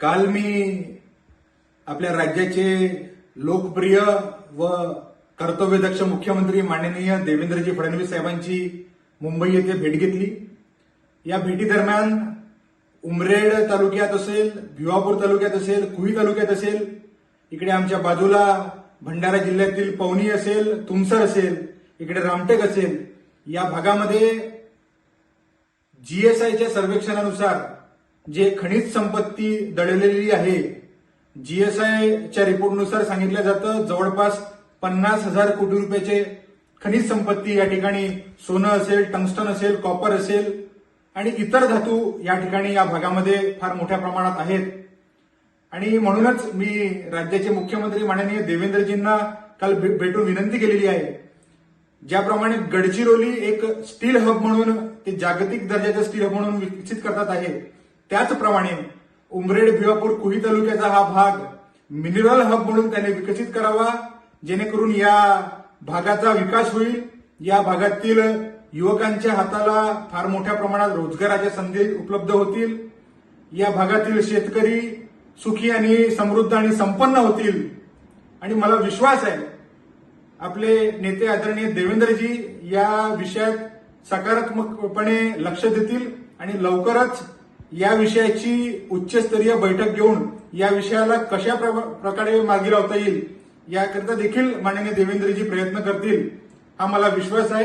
काल मी आपल्या राज्याचे लोकप्रिय व कर्तव्यदक्ष मुख्यमंत्री माननीय देवेंद्रजी फडणवीस साहेबांची मुंबई येथे भेट घेतली. या भेटीदरम्यान उमरेड तालुक्यात असेल भिवापूर तालुक्यात असेल कुही तालुक्यात असेल इकडे आमच्या बाजूला भंडारा जिल्ह्यातील पवनी असेल तुमसर असेल इकडे रामटेक असेल या भागामध्ये जीएसआयच्या सर्वेक्षणानुसार जे खनिज संपत्ती दडलेली आहे जीएसआयच्या रिपोर्टनुसार सांगितलं जातं जवळपास पन्नास हजार कोटी रुपयाचे खनिज संपत्ती या ठिकाणी सोनं असेल टंगस्टन असेल कॉपर असेल आणि इतर धातू या ठिकाणी या भागामध्ये फार मोठ्या प्रमाणात आहेत. आणि म्हणूनच मी राज्याचे मुख्यमंत्री माननीय देवेंद्रजींना काल भेटून विनंती केलेली आहे. ज्याप्रमाणे गडचिरोली एक स्टील हब म्हणून ते जागतिक दर्जाचं स्टील हब म्हणून विकसित करतात आहे. त्याचप्रमाणे उमरेड भिवापूर कुही तालुक्याचा हा भाग मिनरल हब म्हणून त्याने विकसित करावा जेणेकरून या भागाचा विकास होईल. या भागातील युवकांच्या हाताला फार मोठ्या प्रमाणात रोजगाराच्या संधी उपलब्ध होतील. या भागातील शेतकरी सुखी आणि समृद्ध आणि संपन्न होतील. आणि मला विश्वास आहे आपले नेते आदरणीय देवेंद्रजी या विषयात सकारात्मकपणे लक्ष देतील आणि लवकरच या विषयाची उच्चस्तरीय बैठक घेऊन या विषयाला कशा प्र- प्रकारे मार्गी लावता येईल याकरिता देखील माननीय देवेंद्रजी प्रयत्न करतील हा मला विश्वास आहे.